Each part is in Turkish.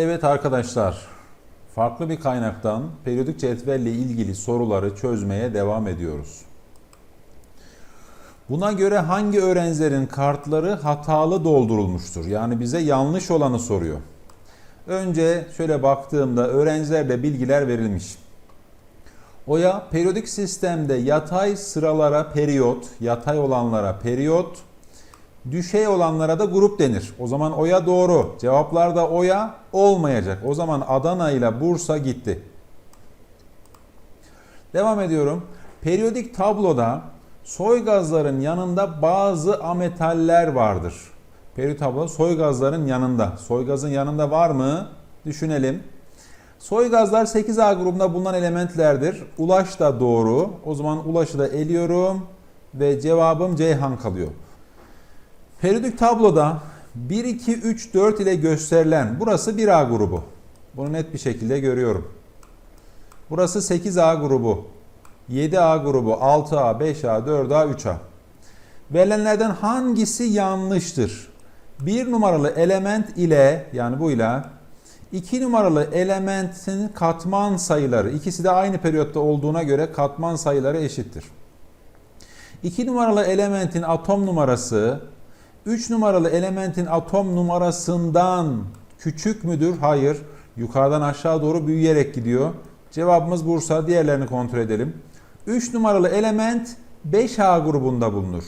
Evet arkadaşlar, farklı bir kaynaktan periyodik cetvelle ilgili soruları çözmeye devam ediyoruz. Buna göre hangi öğrencilerin kartları hatalı doldurulmuştur? Yani bize yanlış olanı soruyor. Önce şöyle baktığımda öğrencilerde bilgiler verilmiş. Oya periyodik sistemde yatay sıralara periyot, yatay olanlara periyot, düşey olanlara da grup denir. O zaman oya doğru. Cevaplarda oya olmayacak. O zaman Adana ile Bursa gitti. Devam ediyorum. Periyodik tabloda soy gazların yanında bazı ametaller vardır. Periyodik tablo soy gazların yanında. Soy gazın yanında var mı? Düşünelim. Soy gazlar 8A grubunda bulunan elementlerdir. Ulaş da doğru. O zaman Ulaş'ı da eliyorum ve cevabım Ceyhan kalıyor. Periyodik tabloda 1, 2, 3, 4 ile gösterilen burası 1A grubu. Bunu net bir şekilde görüyorum. Burası 8A grubu, 7A grubu, 6A, 5A, 4A, 3A. Verilenlerden hangisi yanlıştır? 1 numaralı element ile yani bu ile 2 numaralı elementin katman sayıları ikisi de aynı periyotta olduğuna göre katman sayıları eşittir. 2 numaralı elementin atom numarası 3 numaralı elementin atom numarasından küçük müdür? Hayır. Yukarıdan aşağı doğru büyüyerek gidiyor. Cevabımız Bursa. Diğerlerini kontrol edelim. 3 numaralı element 5A grubunda bulunur.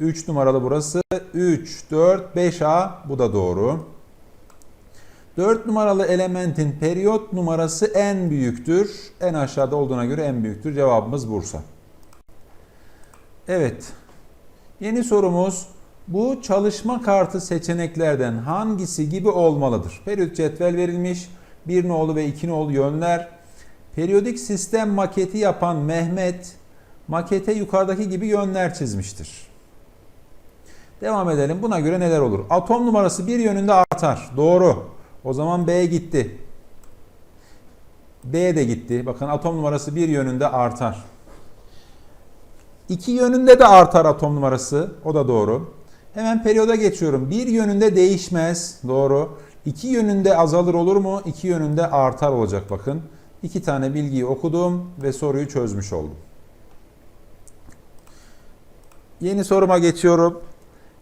3 numaralı burası. 3, 4, 5A bu da doğru. 4 numaralı elementin periyot numarası en büyüktür. En aşağıda olduğuna göre en büyüktür. Cevabımız Bursa. Evet. Yeni sorumuz bu çalışma kartı seçeneklerden hangisi gibi olmalıdır? Periyodik cetvel verilmiş. Bir nolu ve iki nolu yönler. Periyodik sistem maketi yapan Mehmet makete yukarıdaki gibi yönler çizmiştir. Devam edelim. Buna göre neler olur? Atom numarası bir yönünde artar. Doğru. O zaman B gitti. B de gitti. Bakın atom numarası bir yönünde artar. İki yönünde de artar atom numarası. O da doğru. Hemen periyoda geçiyorum. Bir yönünde değişmez. Doğru. İki yönünde azalır olur mu? İki yönünde artar olacak bakın. İki tane bilgiyi okudum ve soruyu çözmüş oldum. Yeni soruma geçiyorum.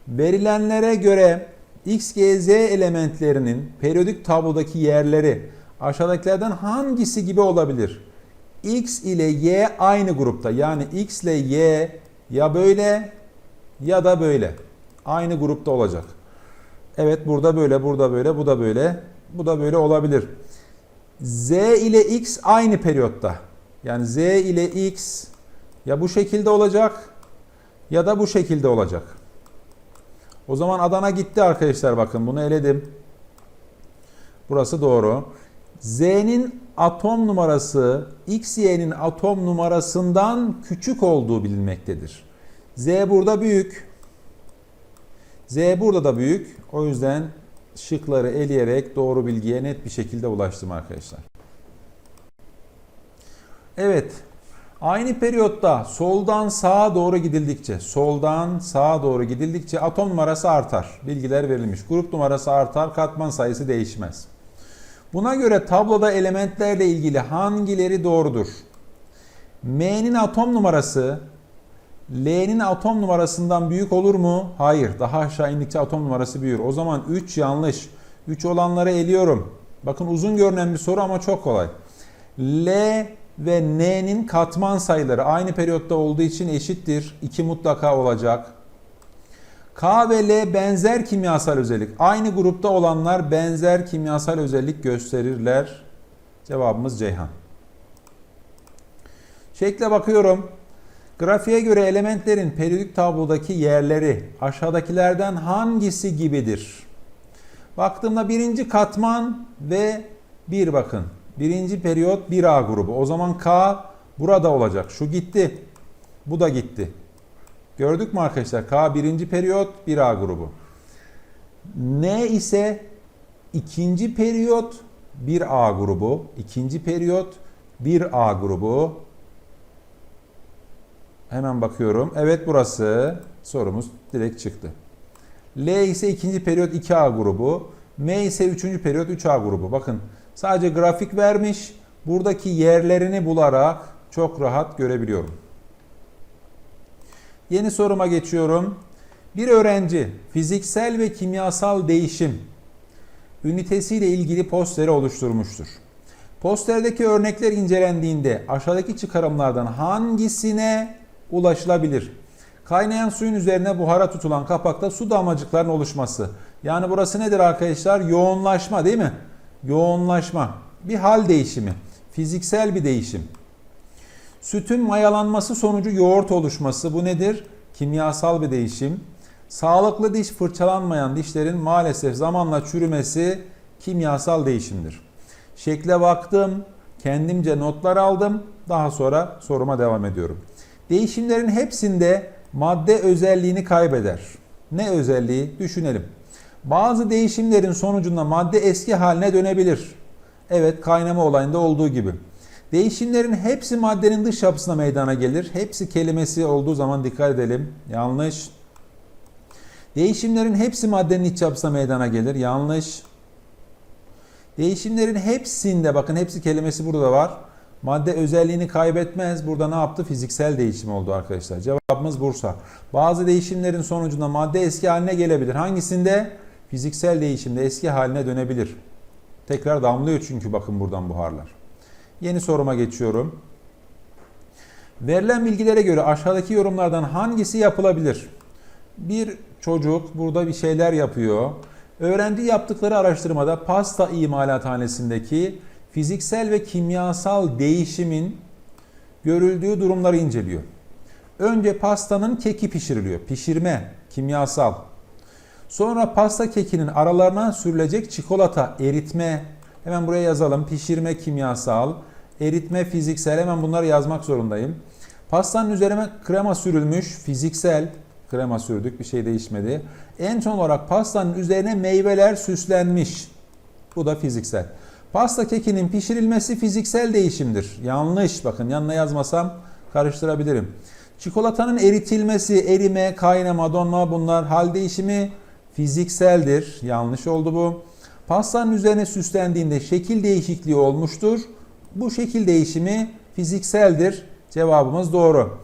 Verilenlere göre X, Y, Z elementlerinin periyodik tablodaki yerleri aşağıdakilerden hangisi gibi olabilir? X ile Y aynı grupta. Yani X ile Y ya böyle ya da böyle. Aynı grupta olacak. Evet burada böyle, burada böyle, bu da böyle. Bu da böyle olabilir. Z ile X aynı periyotta. Yani Z ile X ya bu şekilde olacak ya da bu şekilde olacak. O zaman Adana gitti arkadaşlar bakın bunu eledim. Burası doğru. Z'nin atom numarası XY'nin atom numarasından küçük olduğu bilinmektedir. Z burada büyük. Z burada da büyük. O yüzden şıkları eleyerek doğru bilgiye net bir şekilde ulaştım arkadaşlar. Evet. Aynı periyotta soldan sağa doğru gidildikçe, soldan sağa doğru gidildikçe atom numarası artar. Bilgiler verilmiş. Grup numarası artar, katman sayısı değişmez. Buna göre tabloda elementlerle ilgili hangileri doğrudur? M'nin atom numarası L'nin atom numarasından büyük olur mu? Hayır. Daha aşağı indikçe atom numarası büyür. O zaman 3 yanlış. 3 olanları eliyorum. Bakın uzun görünen bir soru ama çok kolay. L ve N'nin katman sayıları aynı periyotta olduğu için eşittir. 2 mutlaka olacak. K ve L benzer kimyasal özellik. Aynı grupta olanlar benzer kimyasal özellik gösterirler. Cevabımız Ceyhan. Şekle bakıyorum. Grafiğe göre elementlerin periyodik tablodaki yerleri aşağıdakilerden hangisi gibidir? Baktığımda birinci katman ve bir bakın. Birinci periyot 1A grubu. O zaman K burada olacak. Şu gitti. Bu da gitti. Gördük mü arkadaşlar? K birinci periyot 1A grubu. N ise ikinci periyot 1A grubu. ikinci periyot 1A grubu. Hemen bakıyorum. Evet burası. Sorumuz direkt çıktı. L ise ikinci periyot 2A grubu. M ise 3. periyot 3A grubu. Bakın sadece grafik vermiş. Buradaki yerlerini bularak çok rahat görebiliyorum. Yeni soruma geçiyorum. Bir öğrenci fiziksel ve kimyasal değişim ünitesiyle ilgili posteri oluşturmuştur. Posterdeki örnekler incelendiğinde aşağıdaki çıkarımlardan hangisine ulaşılabilir? Kaynayan suyun üzerine buhara tutulan kapakta su damlacıkların oluşması. Yani burası nedir arkadaşlar? Yoğunlaşma değil mi? Yoğunlaşma. Bir hal değişimi. Fiziksel bir değişim. Sütün mayalanması sonucu yoğurt oluşması. Bu nedir? Kimyasal bir değişim. Sağlıklı diş fırçalanmayan dişlerin maalesef zamanla çürümesi kimyasal değişimdir. Şekle baktım, kendimce notlar aldım. Daha sonra soruma devam ediyorum. Değişimlerin hepsinde madde özelliğini kaybeder. Ne özelliği? Düşünelim. Bazı değişimlerin sonucunda madde eski haline dönebilir. Evet, kaynama olayında olduğu gibi. Değişimlerin hepsi maddenin dış yapısına meydana gelir. Hepsi kelimesi olduğu zaman dikkat edelim. Yanlış. Değişimlerin hepsi maddenin iç yapısına meydana gelir. Yanlış. Değişimlerin hepsinde bakın hepsi kelimesi burada var. Madde özelliğini kaybetmez. Burada ne yaptı? Fiziksel değişim oldu arkadaşlar. Cevabımız Bursa. Bazı değişimlerin sonucunda madde eski haline gelebilir. Hangisinde? Fiziksel değişimde eski haline dönebilir. Tekrar damlıyor çünkü bakın buradan buharlar. Yeni soruma geçiyorum. Verilen bilgilere göre aşağıdaki yorumlardan hangisi yapılabilir? Bir çocuk burada bir şeyler yapıyor. Öğrenci yaptıkları araştırmada pasta imalathanesindeki fiziksel ve kimyasal değişimin görüldüğü durumları inceliyor. Önce pastanın keki pişiriliyor. Pişirme, kimyasal. Sonra pasta kekinin aralarına sürülecek çikolata, eritme. Hemen buraya yazalım. Pişirme, kimyasal. Eritme, fiziksel. Hemen bunları yazmak zorundayım. Pastanın üzerine krema sürülmüş, fiziksel. Krema sürdük, bir şey değişmedi. En son olarak pastanın üzerine meyveler süslenmiş. Bu da fiziksel. Pasta kekinin pişirilmesi fiziksel değişimdir. Yanlış bakın yanına yazmasam karıştırabilirim. Çikolatanın eritilmesi, erime, kaynama, donma bunlar hal değişimi fizikseldir. Yanlış oldu bu. Pastanın üzerine süslendiğinde şekil değişikliği olmuştur. Bu şekil değişimi fizikseldir. Cevabımız doğru.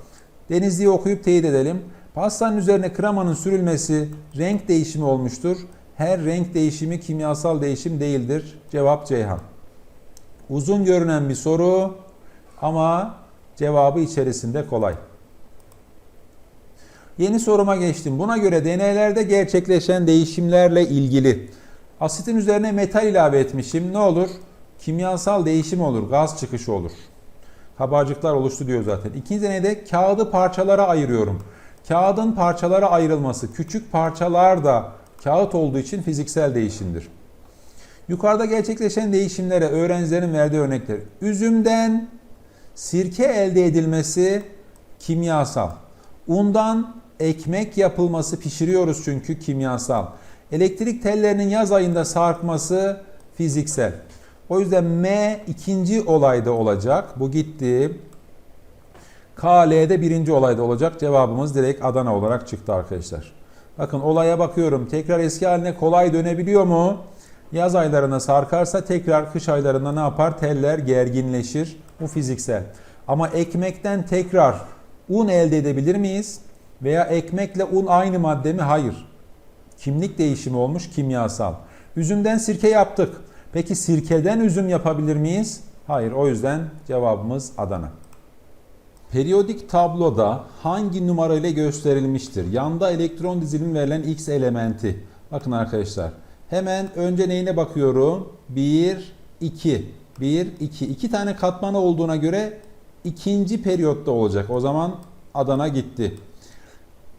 Denizli'yi okuyup teyit edelim. Pastanın üzerine kremanın sürülmesi renk değişimi olmuştur. Her renk değişimi kimyasal değişim değildir. Cevap Ceyhan. Uzun görünen bir soru ama cevabı içerisinde kolay. Yeni soruma geçtim. Buna göre deneylerde gerçekleşen değişimlerle ilgili asitin üzerine metal ilave etmişim. Ne olur? Kimyasal değişim olur, gaz çıkışı olur. Kabarcıklar oluştu diyor zaten. İkinci deneyde kağıdı parçalara ayırıyorum. Kağıdın parçalara ayrılması, küçük parçalar da kağıt olduğu için fiziksel değişimdir. Yukarıda gerçekleşen değişimlere öğrencilerin verdiği örnekler. Üzümden sirke elde edilmesi kimyasal. Undan ekmek yapılması pişiriyoruz çünkü kimyasal. Elektrik tellerinin yaz ayında sarkması fiziksel. O yüzden M ikinci olayda olacak. Bu gitti. KL'de birinci olayda olacak. Cevabımız direkt Adana olarak çıktı arkadaşlar. Bakın olaya bakıyorum. Tekrar eski haline kolay dönebiliyor mu? Yaz aylarına sarkarsa tekrar kış aylarında ne yapar? Teller gerginleşir. Bu fiziksel. Ama ekmekten tekrar un elde edebilir miyiz? Veya ekmekle un aynı madde mi? Hayır. Kimlik değişimi olmuş kimyasal. Üzümden sirke yaptık. Peki sirkeden üzüm yapabilir miyiz? Hayır. O yüzden cevabımız Adana. Periyodik tabloda hangi numara ile gösterilmiştir? Yanda elektron dizilimi verilen X elementi. Bakın arkadaşlar. Hemen önce neyine bakıyorum? 1, 2. 1, 2. 2 tane katmanı olduğuna göre ikinci periyotta olacak. O zaman Adana gitti.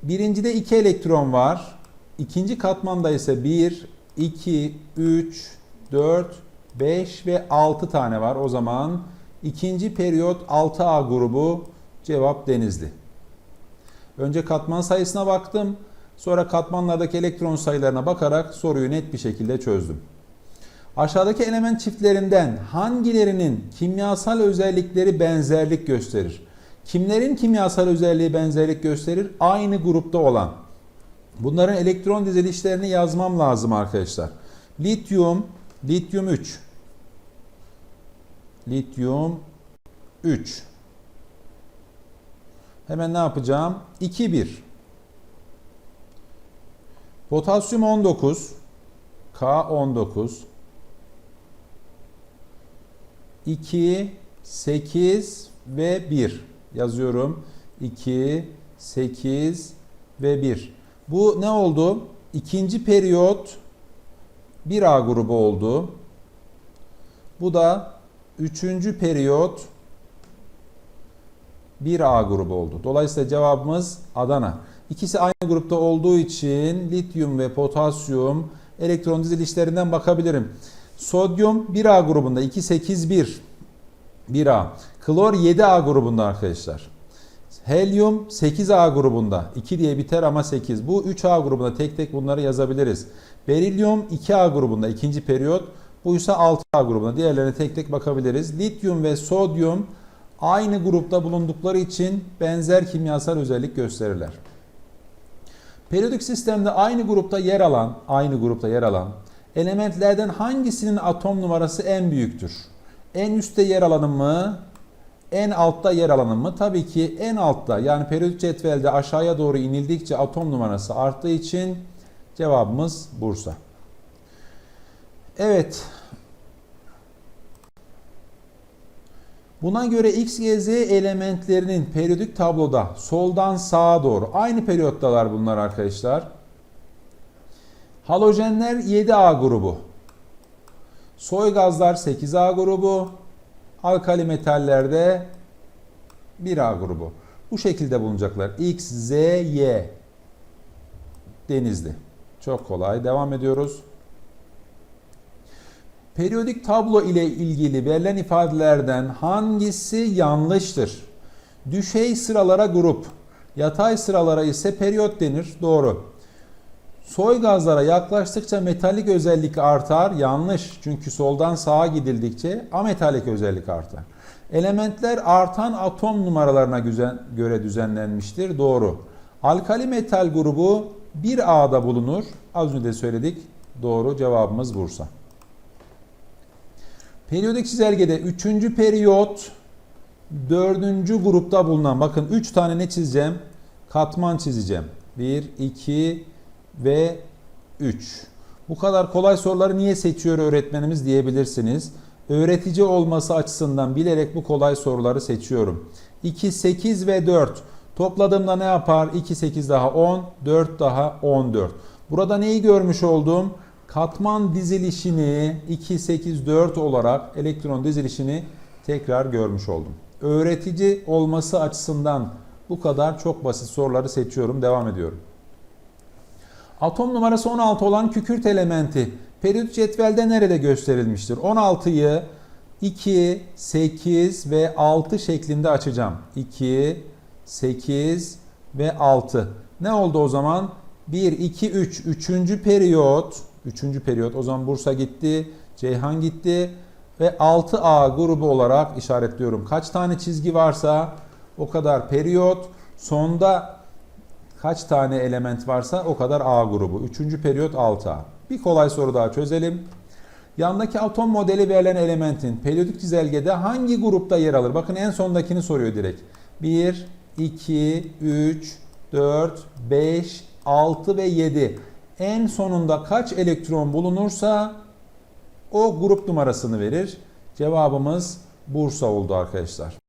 Birincide 2 elektron var. İkinci katmanda ise 1, 2, 3, 4, 5 ve 6 tane var. O zaman ikinci periyot 6A grubu cevap Denizli. Önce katman sayısına baktım. Sonra katmanlardaki elektron sayılarına bakarak soruyu net bir şekilde çözdüm. Aşağıdaki element çiftlerinden hangilerinin kimyasal özellikleri benzerlik gösterir? Kimlerin kimyasal özelliği benzerlik gösterir? Aynı grupta olan. Bunların elektron dizilişlerini yazmam lazım arkadaşlar. Lityum, lityum 3. Lityum 3. Hemen ne yapacağım? 2 1. Potasyum 19. K 19. 2 8 ve 1 yazıyorum. 2 8 ve 1. Bu ne oldu? İkinci periyot 1A grubu oldu. Bu da üçüncü periyot 1A grubu oldu. Dolayısıyla cevabımız Adana. İkisi aynı grupta olduğu için lityum ve potasyum elektron dizilişlerinden bakabilirim. Sodyum 1A grubunda 281 1A. Klor 7A grubunda arkadaşlar. Helyum 8A grubunda. 2 diye biter ama 8. Bu 3A grubunda tek tek bunları yazabiliriz. Berilyum 2A grubunda ikinci periyot. Bu ise 6A grubunda. Diğerlerine tek tek bakabiliriz. Lityum ve sodyum aynı grupta bulundukları için benzer kimyasal özellik gösterirler. Periyodik sistemde aynı grupta yer alan, aynı grupta yer alan elementlerden hangisinin atom numarası en büyüktür? En üstte yer alanı mı? En altta yer alanı mı? Tabii ki en altta yani periyodik cetvelde aşağıya doğru inildikçe atom numarası arttığı için cevabımız Bursa. Evet. Buna göre X, Y, Z elementlerinin periyodik tabloda soldan sağa doğru aynı periyottalar bunlar arkadaşlar. Halojenler 7A grubu. Soy gazlar 8A grubu. Alkali metallerde 1A grubu. Bu şekilde bulunacaklar. X, Z, Y. Denizli. Çok kolay. Devam ediyoruz. Periyodik tablo ile ilgili verilen ifadelerden hangisi yanlıştır? Düşey sıralara grup, yatay sıralara ise periyot denir. Doğru. Soy gazlara yaklaştıkça metalik özellik artar. Yanlış. Çünkü soldan sağa gidildikçe ametalik özellik artar. Elementler artan atom numaralarına göre düzenlenmiştir. Doğru. Alkali metal grubu 1A'da bulunur. Az önce de söyledik. Doğru. Cevabımız Bursa. Periyodik çizelgede 3. periyot 4. grupta bulunan bakın 3 tane ne çizeceğim? Katman çizeceğim. 1, 2 ve 3. Bu kadar kolay soruları niye seçiyor öğretmenimiz diyebilirsiniz. Öğretici olması açısından bilerek bu kolay soruları seçiyorum. 2, 8 ve 4. Topladığımda ne yapar? 2, 8 daha 10, 4 daha 14. Burada neyi görmüş oldum? Katman dizilişini 2, 8, 4 olarak elektron dizilişini tekrar görmüş oldum. Öğretici olması açısından bu kadar çok basit soruları seçiyorum. Devam ediyorum. Atom numarası 16 olan kükürt elementi periyodik cetvelde nerede gösterilmiştir? 16'yı 2, 8 ve 6 şeklinde açacağım. 2, 8 ve 6. Ne oldu o zaman? 1, 2, 3. Üçüncü periyot. Üçüncü periyot. O zaman Bursa gitti. Ceyhan gitti. Ve 6A grubu olarak işaretliyorum. Kaç tane çizgi varsa o kadar periyot. Sonda kaç tane element varsa o kadar A grubu. Üçüncü periyot 6A. Bir kolay soru daha çözelim. Yandaki atom modeli verilen elementin periyodik çizelgede hangi grupta yer alır? Bakın en sondakini soruyor direkt. 1, 2, 3, 4, 5, 6 ve 7. En sonunda kaç elektron bulunursa o grup numarasını verir. Cevabımız Bursa oldu arkadaşlar.